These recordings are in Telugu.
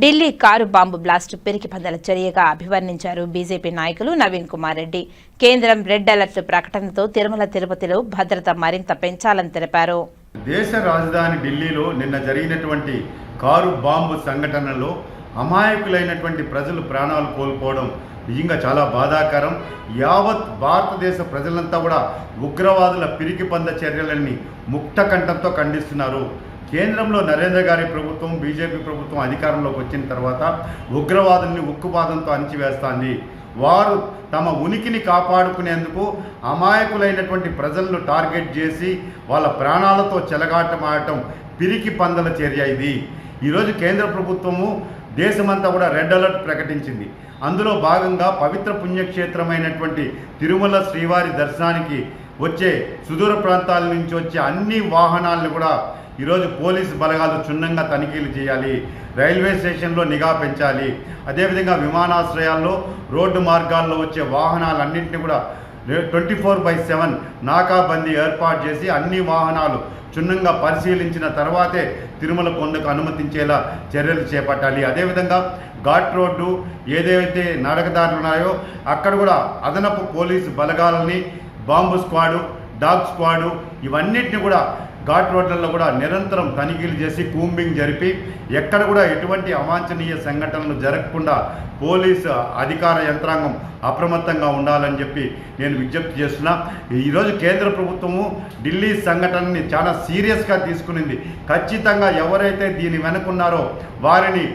ఢిల్లీ కారు బాంబు బ్లాస్ట్ పిరికి పందల చర్యగా అభివర్ణించారు బీజేపీ నాయకులు నవీన్ కుమార్ రెడ్డి. కేంద్రం రెడ్ అలర్ట్ ప్రకటనతో తిరుమల తిరుపతిలో భద్రత మరింత పెంచాలని తెలిపారు. దేశ రాజధాని ఢిల్లీలో నిన్న జరిగినటువంటి కారు బాంబు సంఘటనలో అమాయకులైనటువంటి ప్రజలు ప్రాణాలు కోల్పోవడం నిజంగా చాలా బాధాకరం. యావత్ భారతదేశ ప్రజలంతా కూడా ఉగ్రవాదుల పిరికి పంద చర్యలన్నీ ముక్త కంఠంతో ఖండిస్తున్నారు. కేంద్రంలో నరేంద్ర గారి ప్రభుత్వం బీజేపీ ప్రభుత్వం అధికారంలోకి వచ్చిన తర్వాత ఉగ్రవాదుల్ని ఉక్కుపాదంతో అణిచివేస్తాంది. వారు తమ ఉనికిని కాపాడుకునేందుకు అమాయకులైనటువంటి ప్రజలను టార్గెట్ చేసి వాళ్ళ ప్రాణాలతో చెలగాటమాడటం పిరికి పందల చర్య ఇది. ఈరోజు కేంద్ర ప్రభుత్వము దేశమంతా కూడా రెడ్ అలర్ట్ ప్రకటించింది. అందులో భాగంగా పవిత్ర పుణ్యక్షేత్రమైనటువంటి తిరుమల శ్రీవారి దర్శనానికి వచ్చే సుదూర ప్రాంతాల నుంచి వచ్చే అన్ని వాహనాలను కూడా ఈరోజు పోలీసు బలగాలు క్షుణ్ణంగా తనిఖీలు చేయాలి రైల్వే స్టేషన్లో నిఘా పెంచాలి. అదేవిధంగా విమానాశ్రయాల్లో రోడ్డు మార్గాల్లో వచ్చే వాహనాలన్నింటినీ కూడా twenty four by seven nakabandi ఏర్పాటు చేసి అన్ని వాహనాలు క్షుణ్ణంగా పరిశీలించిన తర్వాతే తిరుమల కొండకు అనుమతించేలా చర్యలు చేపట్టాలి. అదేవిధంగా ఘాట్ రోడ్డు ఏదైతే నడకదారులు ఉన్నాయో అక్కడ కూడా అదనపు పోలీసు బలగాలని బాంబు స్క్వాడు డాగ్ స్క్వాడు ఇవన్నిటిని కూడా ఘాట్ రోడ్లలో కూడా నిరంతరం తనిఖీలు చేసి కూంబింగ్ జరిపి ఎక్కడ కూడా ఎటువంటి అవాంఛనీయ సంఘటనలు జరగకుండా పోలీసు అధికార యంత్రాంగం అప్రమత్తంగా ఉండాలని చెప్పి నేను విజ్ఞప్తి చేస్తున్నా. ఈరోజు కేంద్ర ప్రభుత్వము ఢిల్లీ సంఘటనని చాలా సీరియస్గా తీసుకునింది. ఖచ్చితంగా ఎవరైతే దీని వెనుకున్నారో వారిని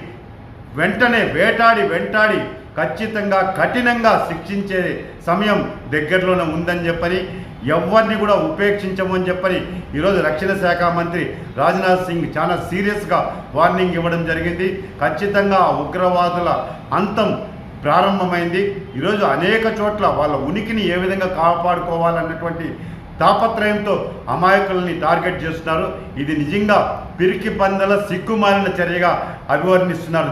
వెంటనే వేటాడి వెంటాడి ఖచ్చితంగా కఠినంగా శిక్షించే సమయం దగ్గరలోనే ఉందని చెప్పని ఎవరిని కూడా ఉపేక్షించమని చెప్పని ఈరోజు రక్షణ శాఖ మంత్రి రాజ్నాథ్ సింగ్ చాలా సీరియస్గా వార్నింగ్ ఇవ్వడం జరిగింది. ఖచ్చితంగా ఆ ఉగ్రవాదుల అంతం ప్రారంభమైంది. ఈరోజు అనేక చోట్ల వాళ్ళ ఉనికిని ఏ విధంగా కాపాడుకోవాలన్నటువంటి తాపత్రయంతో అమాయకుల్ని టార్గెట్ చేస్తున్నారు. ఇది నిజంగా పిరికి పందల సిగ్గుమాలిన చర్యగా అభివర్ణిస్తున్నారు.